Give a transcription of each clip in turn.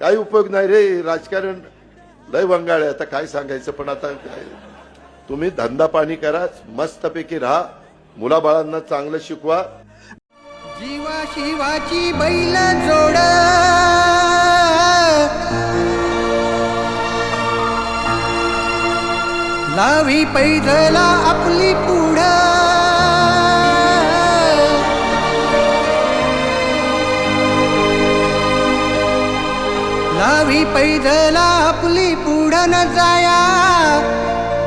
काही उपयोग नाही रे राजकारण लय वंगाळ आहे. आता काय सांगायचं पण आता काय? तुम्ही धंदा पाणी करा मस्तपैकी राहा. मुलाबाळांना चांगलं शिकवा. जीवा शिवाची बैल जोडा. लावी पैदला आपली पुढा. लावी पैदल आपली पुढन जाया.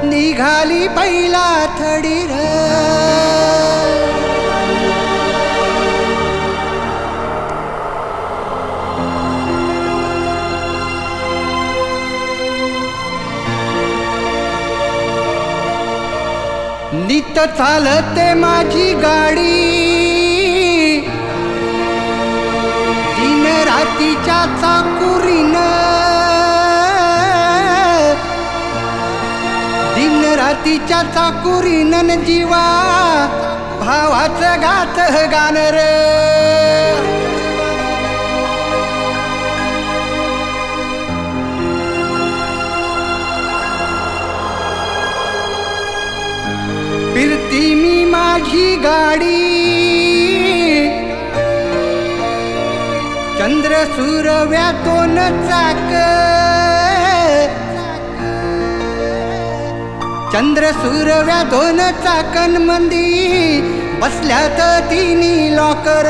निघाली पहिला थडीर. नित चालते माझी गाडी. दिन रातीच्या चाकू रातीच्या चाकुरी नन जीवा भावाचं गात गाणं रे. फिरती मी माझी गाडी. चंद्र सूरव्या दोन चाक चंद्र सूरव्या दोन चाकन मंदी बसल्यात तिन्ही लॉकर